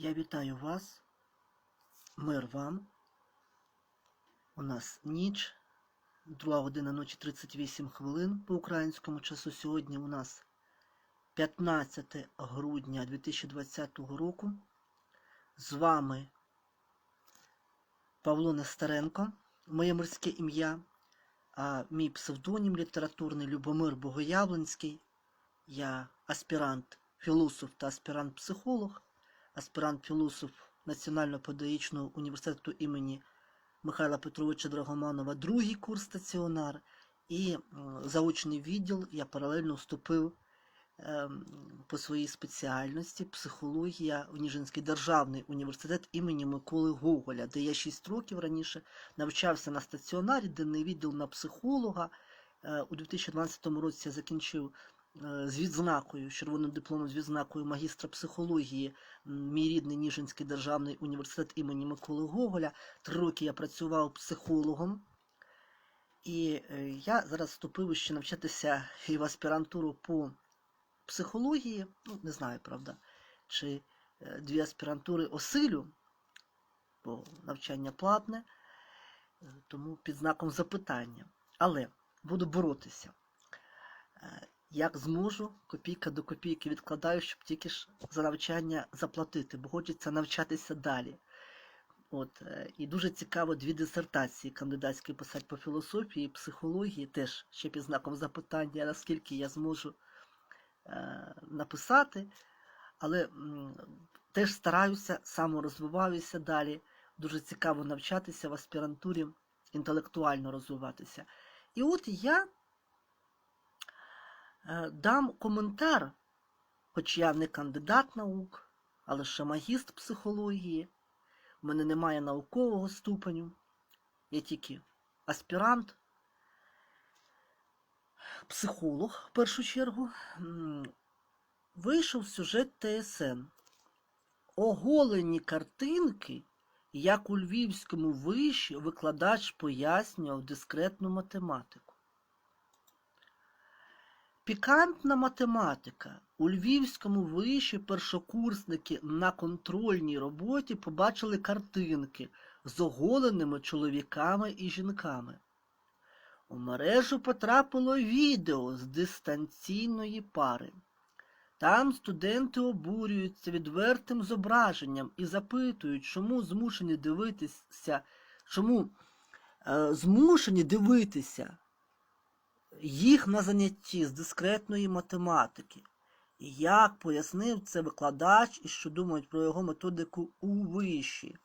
Я вітаю вас. Мир вам. У нас ніч. Друга година ночі 38 хвилин по українському часу. Сьогодні у нас 15 грудня 2020 року. З вами Павло Нестеренко, моє морське ім'я, а мій псевдонім літературний Любомир Богоявленський. Я аспірант філософ та аспірант-психолог, аспірант-філософ Національного педагогічного університету імені Михайла Петровича Драгоманова, другий курс стаціонар, і заочний відділ я паралельно вступив ем, по своїй спеціальності психологія в Ніжинський державний університет імені Миколи Гоголя, де я 6 років раніше навчався на стаціонарі, денний відділ на психолога. Е, У 2012 році я закінчив з відзнакою, з червоним дипломом з відзнакою магістра психології, мій рідний Ніжинський державний університет імені Миколи Гоголя. Три роки я працював психологом. І е, я зараз вступив ще навчатися і в аспірантуру по психології. Ну, не знаю, правда, чи е, дві аспірантури осилю, бо навчання платне, е, тому під знаком запитання. Але буду боротися. Як зможу, копійка до копійки відкладаю, щоб тільки ж за навчання заплатити, бо хочеться навчатися далі. От, е, і дуже цікаво дві дисертації кандидатські писати по філософії і психології, теж ще під знаком запитання, наскільки я зможу е, написати. Але м, теж стараюся, саморозвиваюся далі. Дуже цікаво навчатися в аспірантурі, інтелектуально розвиватися. І от я дам коментар, хоч я не кандидат наук, але ще магістр психології. У мене немає наукового ступеню, я тільки аспірант, психолог в першу чергу. Вийшов сюжет ТСН. Оголені картинки, як у Львівському виші викладач пояснював дискретну математику. Пікантна математика. У Львівському виші першокурсники на контрольній роботі побачили картинки з оголеними чоловіками і жінками. У мережу потрапило відео з дистанційної пари. Там студенти обурюються відвертим зображенням і запитують, чому змушені дивитися, чому е, змушені дивитися їх на занятті з дискретної математики. Як пояснив це викладач і що думають про його методику у виші.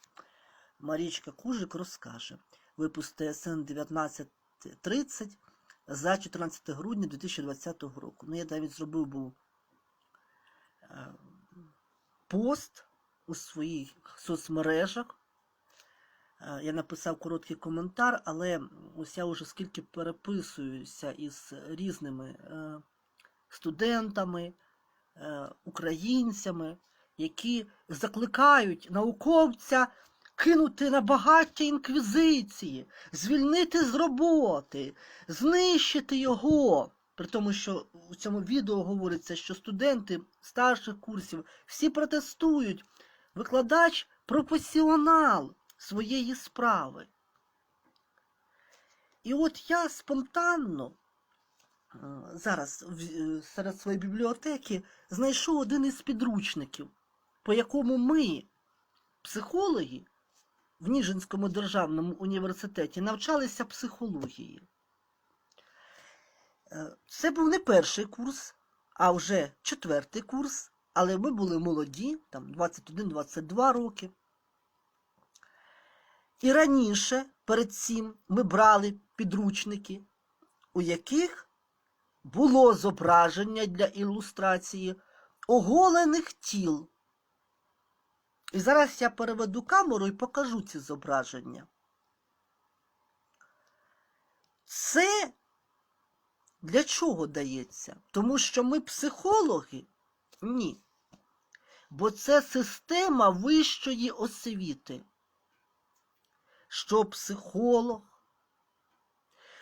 Марічка Кужик розкаже. Випуск ТСН 1930 за 14 грудня 2020 року. Ну, я навіть зробив був е, пост у своїх соцмережах. Е, Я написав короткий коментар, але ось я вже скільки переписуюся із різними е, студентами, е, українцями, які закликають науковця кинути на багаття інквізиції, звільнити з роботи, знищити його. При тому, що у цьому відео говориться, що студенти старших курсів всі протестують. Викладач професіонал своєї справи. І от я спонтанно е, зараз е, серед своєї бібліотеки знайшов один із підручників, по якому ми, психологи, в Ніжинському державному університеті навчалися психології. Е, Це був не перший курс, а вже четвертий курс, але ми були молоді, там 21-22 роки. І раніше, перед цим, ми брали підручники, у яких було зображення для ілюстрації оголених тіл. І зараз я переведу камеру і покажу ці зображення. Це для чого дається? Тому що ми психологи? Ні. Бо це система вищої освіти. Що психолог,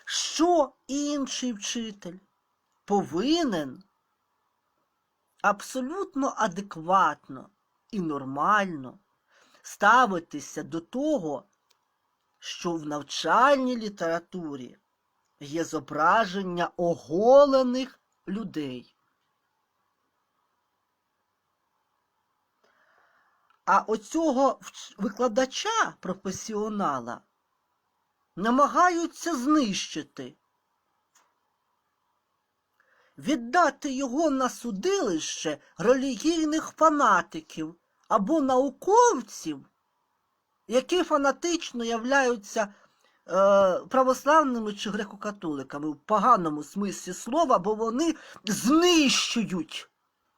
що інший вчитель повинен абсолютно адекватно і нормально ставитися до того, що в навчальній літературі є зображення оголених людей. А оцього викладача, професіонала, намагаються знищити, віддати його на судилище релігійних фанатиків або науковців, які фанатично являються е, православними чи греко-католиками в поганому смислі слова, бо вони знищують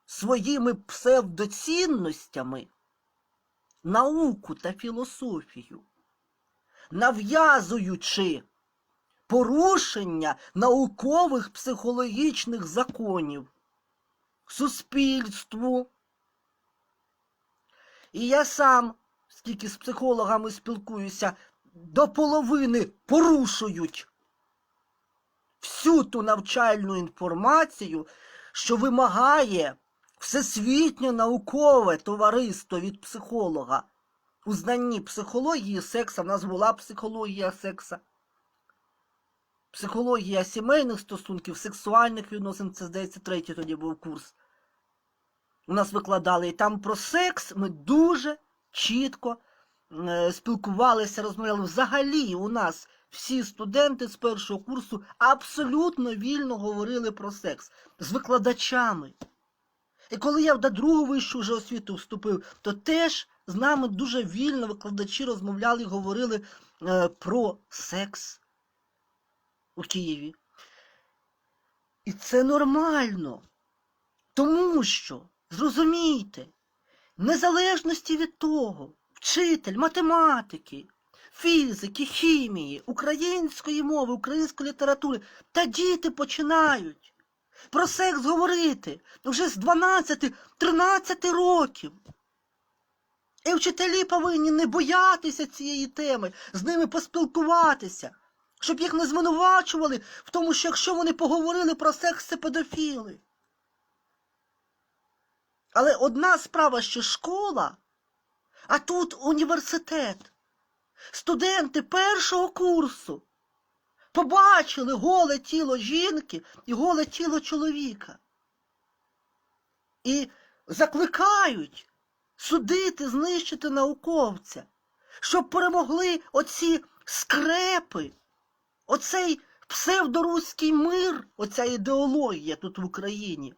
своїми псевдоцінностями науку та філософію, нав'язуючи порушення наукових психологічних законів суспільству. І я сам, скільки з психологами спілкуюся, до половини порушують всю ту навчальну інформацію, що вимагає всесвітнє наукове товариство від психолога. У знанні психології секса в нас була психологія секса. Психологія сімейних стосунків, сексуальних відносин, це, здається, третій тоді був курс. У нас викладали і там про секс ми дуже чітко е, спілкувалися, розмовляли. Взагалі у нас всі студенти з першого курсу абсолютно вільно говорили про секс з викладачами. І коли я до другу вищу вже освіту вступив, то теж з нами дуже вільно викладачі розмовляли і говорили е, про секс у Києві. І це нормально. Тому що, зрозумійте, незалежності від того, вчитель математики, фізики, хімії, української мови, української літератури, та діти починають про секс говорити вже з 12-13 років. І вчителі повинні не боятися цієї теми, з ними поспілкуватися, щоб їх не звинувачували в тому, що якщо вони поговорили про секс, це педофіли. Але одна справа ще школа, а тут університет. Студенти першого курсу побачили голе тіло жінки і голе тіло чоловіка. І закликають судити, знищити науковця, щоб перемогли оці скрепи, оцей псевдоруський мир, оця ідеологія тут в Україні.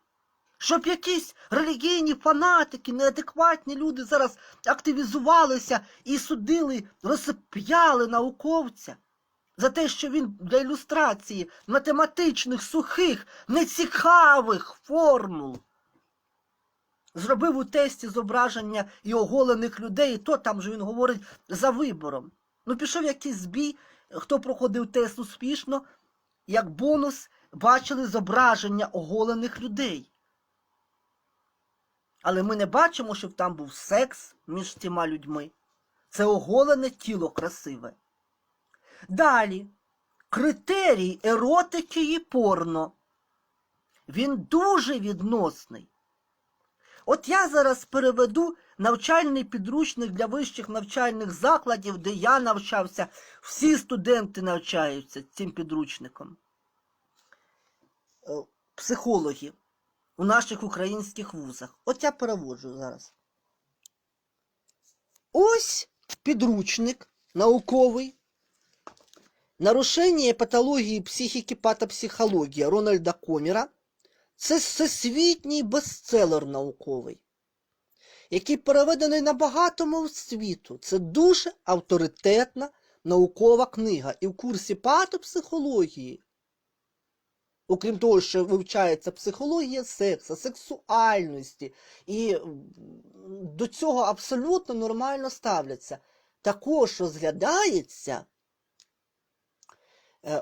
Щоб якісь релігійні фанатики, неадекватні люди зараз активізувалися і судили, розп'яли науковця за те, що він для ілюстрації математичних, сухих, нецікавих формул зробив у тесті зображення і оголених людей, і то там же він говорить за вибором. Ну, пішов якийсь збій, хто проходив тест успішно, як бонус бачили зображення оголених людей. Але ми не бачимо, щоб там був секс між цими людьми. Це оголене тіло красиве. Далі. Критерій еротики і порно. Він дуже відносний. От я зараз переведу навчальний підручник для вищих навчальних закладів, де я навчався. Всі студенти навчаються цим підручником. Е, Психологи у наших українських вузах. От я переводжу зараз. Ось підручник науковий. Нарушення патології психіки патопсихологія Рональда Коміра. Це всесвітній бестселер науковий, який переведений на багато мов світу. Це дуже авторитетна наукова книга. І в курсі патопсихології окрім того, що вивчається психологія секса, сексуальності, і до цього абсолютно нормально ставляться. Також розглядається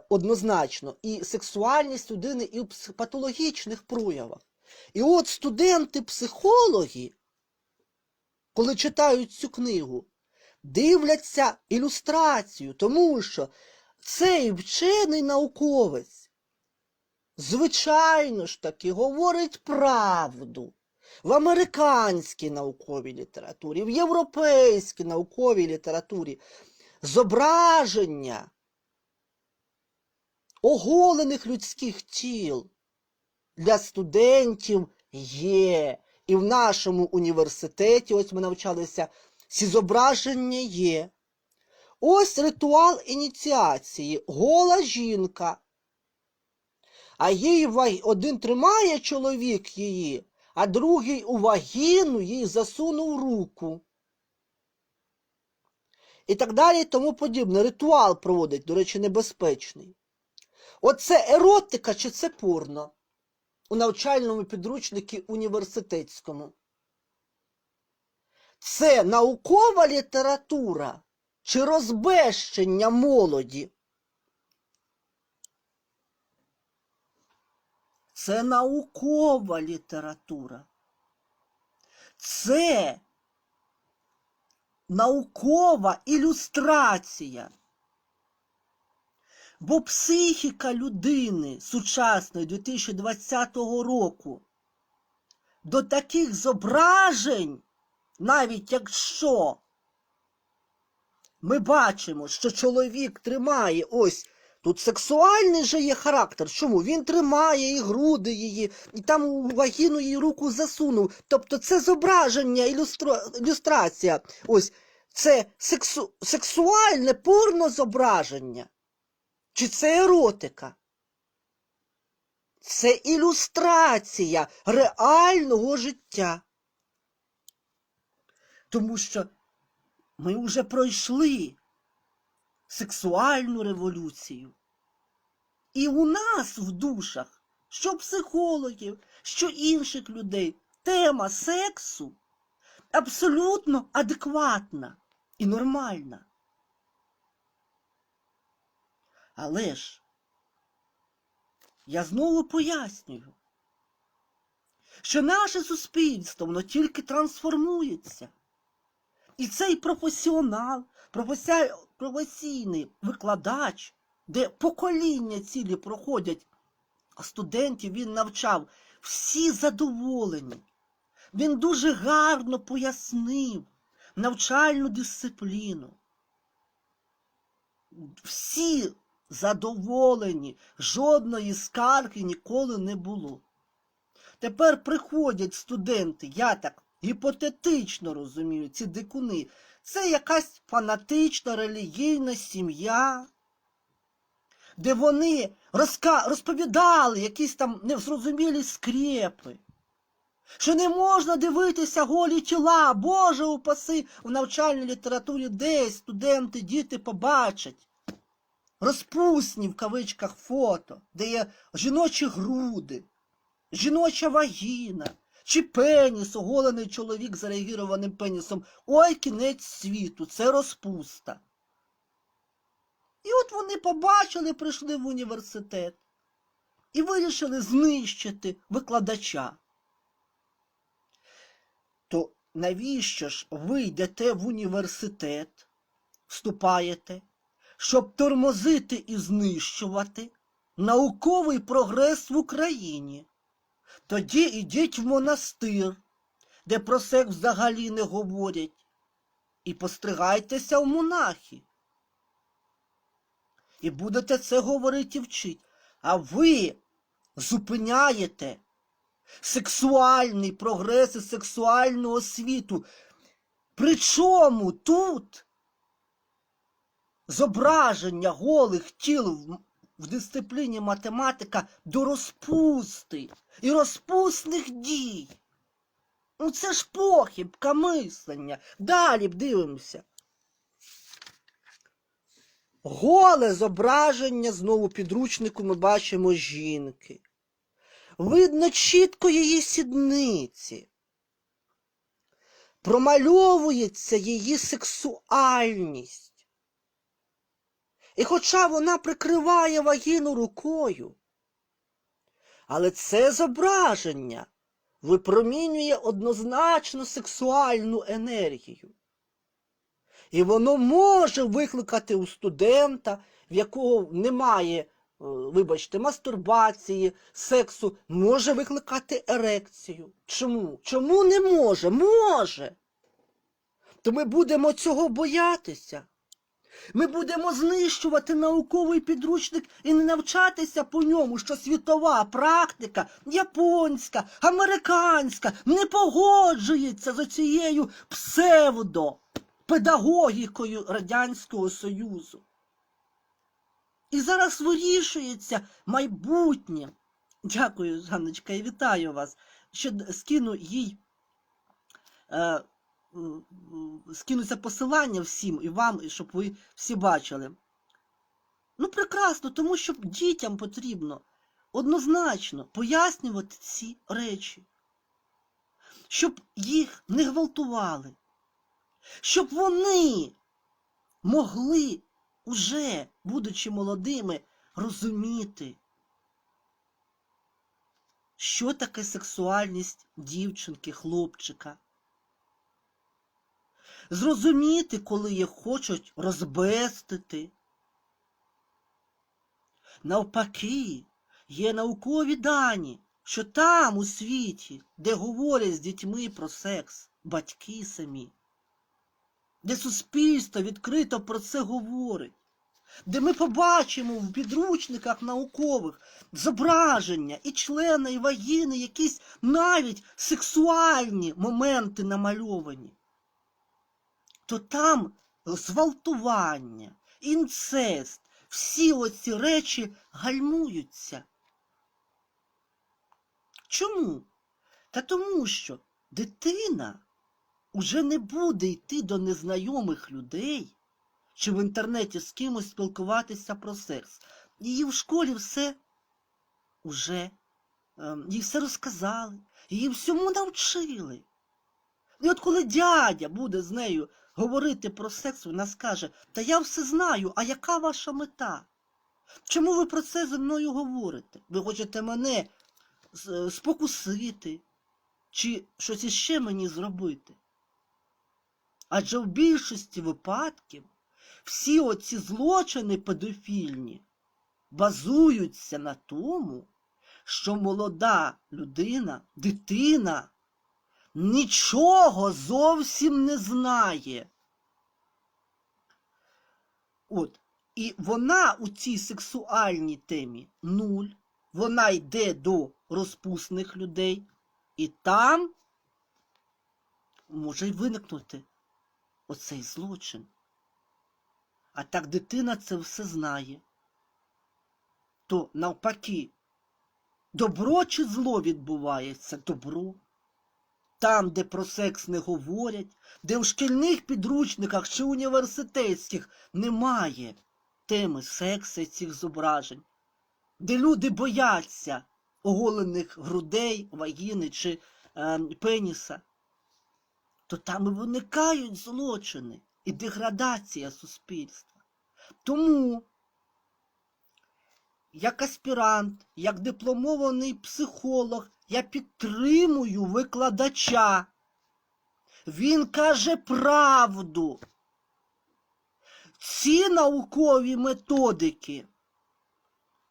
однозначно і сексуальність людини, і в патологічних проявах. І от студенти-психологи, коли читають цю книгу, дивляться ілюстрацію, тому що цей вчений науковець звичайно ж таки, говорить правду. в американській науковій літературі, в європейській науковій літературі зображення оголених людських тіл для студентів є. І в нашому університеті, ось ми навчалися, ці зображення є. Ось ритуал ініціації, гола жінка. А ва- один тримає чоловік її, а другий у вагіну їй засунув руку. І так далі і тому подібне. Ритуал проводить, до речі, небезпечний. Оце еротика чи це порно? У навчальному підручнику університетському. Це наукова література чи розбещення молоді? Це наукова література. Це наукова ілюстрація. Бо психіка людини сучасної 2020 року до таких зображень, навіть якщо ми бачимо, що чоловік тримає ось тут сексуальний же є характер. Чому? Він тримає і груди її, і там у вагіну її руку засунув. Тобто це зображення, ілюстро... ілюстрація. Ось це сексу... сексуальне порно зображення. Чи це еротика? Це ілюстрація реального життя. Тому що ми вже пройшли сексуальну революцію. І у нас в душах, що психологів, що інших людей, тема сексу абсолютно адекватна і нормальна. Але ж я знову пояснюю, що наше суспільство воно тільки трансформується. І цей професіонал, професійний викладач, де покоління цілі проходять, а студентів він навчав, всі задоволені. Він дуже гарно пояснив навчальну дисципліну. Всі задоволені, жодної скарги ніколи не було. Тепер приходять студенти, я так гіпотетично розумію, ці дикуни. Це якась фанатична релігійна сім'я, де вони розповідали якісь там незрозумілі скрепи. Що не можна дивитися голі тіла, Боже упаси, в навчальній літературі десь студенти, діти побачать. Розпусні в кавичках фото, де є жіночі груди, жіноча вагіна, чи пеніс, оголений чоловік з реагірованим пенісом. Ой, кінець світу, це розпуста. І от вони побачили, прийшли в університет і вирішили знищити викладача. То навіщо ж ви йдете в університет, вступаєте, щоб тормозити і знищувати науковий прогрес в Україні? Тоді ідіть в монастир, де про секс взагалі не говорять, і постригайтеся в монахи. І будете це говорити і вчити. А ви зупиняєте сексуальний прогрес і сексуальну освіту. Причому тут зображення голих тіл в- дисципліні математика до розпусти і розпусних дій. Ну це ж похибка мислення. Далі б дивимося. Голе зображення знову підручнику ми бачимо жінки. Видно чітко її сідниці. Промальовується її сексуальність. І хоча вона прикриває вагіну рукою, але це зображення випромінює однозначно сексуальну енергію. І воно може викликати у студента, в якого немає вибачте, мастурбації, сексу, може викликати ерекцію. Чому? Чому не може? Може. То ми будемо цього боятися. Ми будемо знищувати науковий підручник і не навчатися по ньому, що світова практика, японська, американська, не погоджується з цією псевдопедагогікою Радянського Союзу. І зараз вирішується майбутнє. Дякую, Жанночка, і вітаю вас. Ще скину їй. Е, скинуться посилання всім і вам, і щоб ви всі бачили. Ну, прекрасно, тому що дітям потрібно однозначно пояснювати ці речі, щоб їх не гвалтували, щоб вони могли уже, будучи молодими, розуміти, що таке сексуальність дівчинки, хлопчика. Зрозуміти, коли їх хочуть розбестити. Навпаки, є наукові дані, що там, у світі, де говорять з дітьми про секс, батьки самі, де суспільство відкрито про це говорить, де ми побачимо в підручниках наукових зображення і члени, і вагіни, якісь навіть сексуальні моменти намальовані, то там зґвалтування, інцест, всі оці речі гальмуються. Чому? Та тому що дитина уже не буде йти до незнайомих людей чи в інтернеті з кимось спілкуватися про секс. Її в школі все уже, ем, їй все розказали, її всьому навчили. І от коли дядя буде з нею говорити про секс, вона скаже, та я все знаю, а яка ваша мета? Чому ви про це зі мною говорите? Ви хочете мене спокусити чи щось іще мені зробити? Адже в більшості випадків всі оці злочини педофільні базуються на тому, що молода людина, дитина нічого зовсім не знає. От. І вона у цій сексуальній темі нуль. Вона йде до розпусних людей, і там може й виникнути оцей злочин. А так дитина це все знає. То навпаки, добро чи зло відбувається добро. Там, де про секс не говорять, де в шкільних підручниках чи університетських немає теми сексу і цих зображень, де люди бояться оголених грудей, вагіни чи е, пеніса, то там і виникають злочини і деградація суспільства. Тому, як аспірант, як дипломований психолог, я підтримую викладача. Він каже правду. Ці наукові методики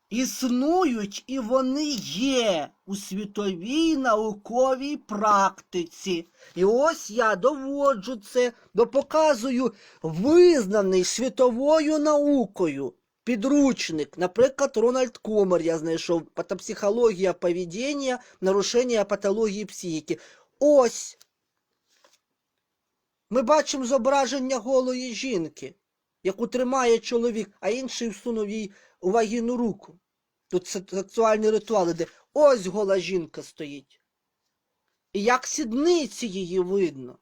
існують і вони є у світовій науковій практиці. І ось я доводжу це, допоказую визнаний світовою наукою підручник. Наприклад, Рональд Комер я знайшов патопсихологія поведіння, нарушення патології психіки. Ось. Ми бачимо зображення голої жінки, яку тримає чоловік, а інший всунув їй у вагіну руку. Тут се- сексуальний ритуал іде. Ось гола жінка стоїть. І як сідниці її видно,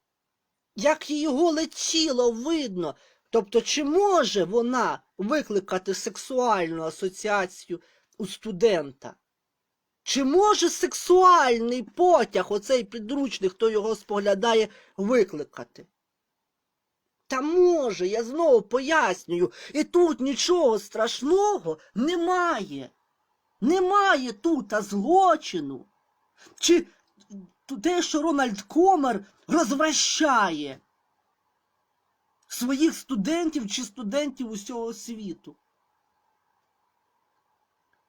як її голе тіло видно. Тобто, чи може вона викликати сексуальну асоціацію у студента? Чи може сексуальний потяг, оцей підручник, хто його споглядає, викликати? Та може, я знову пояснюю, і тут нічого страшного немає. Немає тут злочину. Чи те, що Рональд Комер розвращає своїх студентів чи студентів усього світу.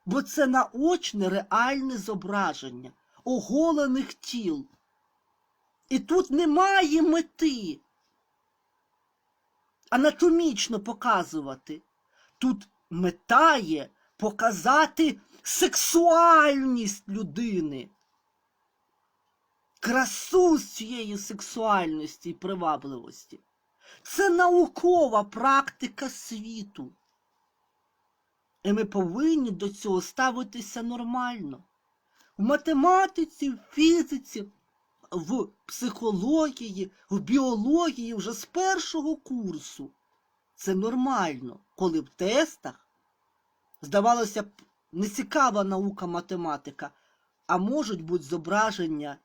бо це наочне реальне зображення оголених тіл. І тут немає мети анатомічно показувати. Тут мета є показати сексуальність людини, красу цієї сексуальності і привабливості. Це наукова практика світу. І ми повинні до цього ставитися нормально. В математиці, в фізиці, в психології, в біології вже з першого курсу. Це нормально, коли в тестах, здавалося б, не цікава наука математика, а можуть бути зображення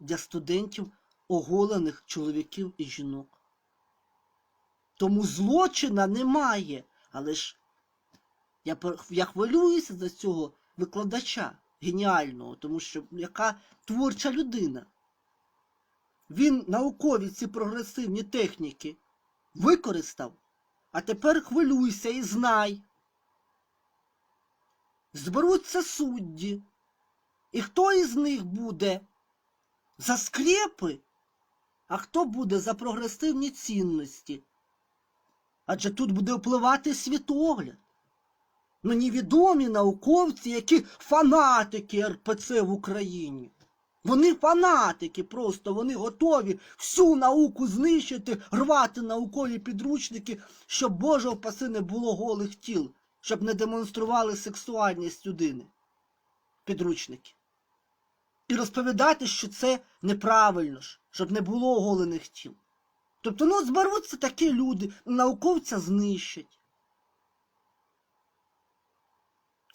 для студентів оголених чоловіків і жінок. Тому злочина немає. Але ж я, я хвилююся за цього викладача геніального, тому що яка творча людина. Він наукові ці прогресивні техніки використав, а тепер хвилюйся і знай. Зберуться судді, і хто із них буде за скрепи, а хто буде за прогресивні цінності? Адже тут буде впливати світогляд. Ну, невідомі науковці, які фанатики РПЦ в Україні. Вони фанатики просто, вони готові всю науку знищити, рвати наукові підручники, щоб Боже впаси не було голих тіл, щоб не демонстрували сексуальність людини. Підручники. І розповідати, що це неправильно ж, щоб не було оголених тіл. Тобто, ну, зберуться такі люди, науковця знищать.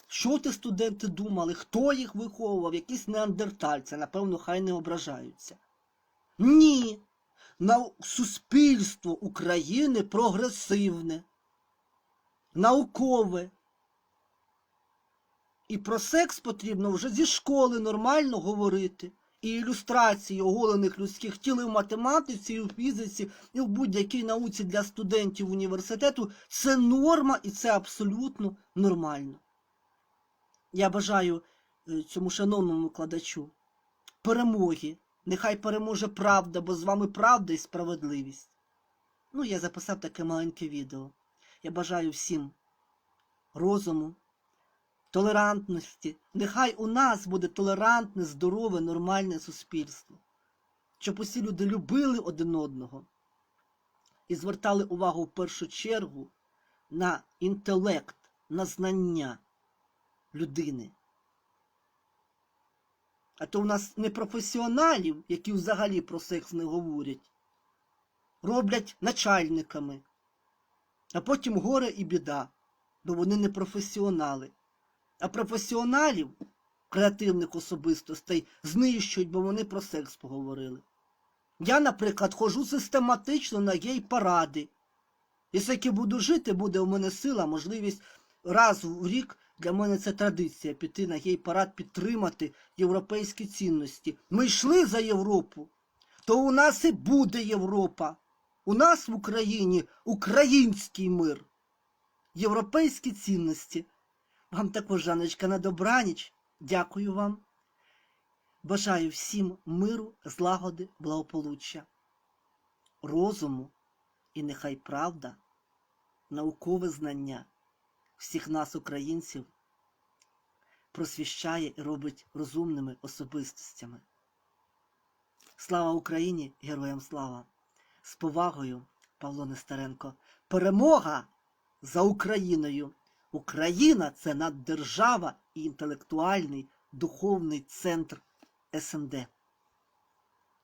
Що ти, студенти, думали? Хто їх виховував? Якісь неандертальці, напевно, хай не ображаються. Ні. Нау... Суспільство України прогресивне, наукове. І про секс потрібно вже зі школи нормально говорити. І ілюстрації оголених людських тіл і в математиці, і в фізиці, і в будь-якій науці для студентів університету це норма і це абсолютно нормально. Я бажаю е, цьому шановному викладачу перемоги. Нехай переможе правда, бо з вами правда і справедливість. Ну, я записав таке маленьке відео. Я бажаю всім розуму, толерантності. Нехай у нас буде толерантне, здорове, нормальне суспільство. Щоб усі люди любили один одного і звертали увагу в першу чергу на інтелект, на знання людини. А то у нас непрофесіоналів, які взагалі про секс не говорять, роблять начальниками, а потім горе і біда, бо вони не професіонали. А професіоналів, креативних особистостей, знищують, бо вони про секс поговорили. Я, наприклад, ходжу систематично на гей-паради. Якщо я буду жити, буде у мене сила, можливість раз в рік для мене це традиція піти на гей-парад, підтримати європейські цінності. Ми йшли за Європу, то у нас і буде Європа. У нас в Україні український мир, європейські цінності. Вам також, Жаночка, на добраніч. Дякую вам. Бажаю всім миру, злагоди, благополуччя, розуму і нехай правда, наукове знання всіх нас, українців, просвіщає і робить розумними особистостями. Слава Україні! Героям слава! З повагою, Павло Нестеренко. Перемога за Україною! Україна це наддержава і інтелектуальний духовний центр СНД.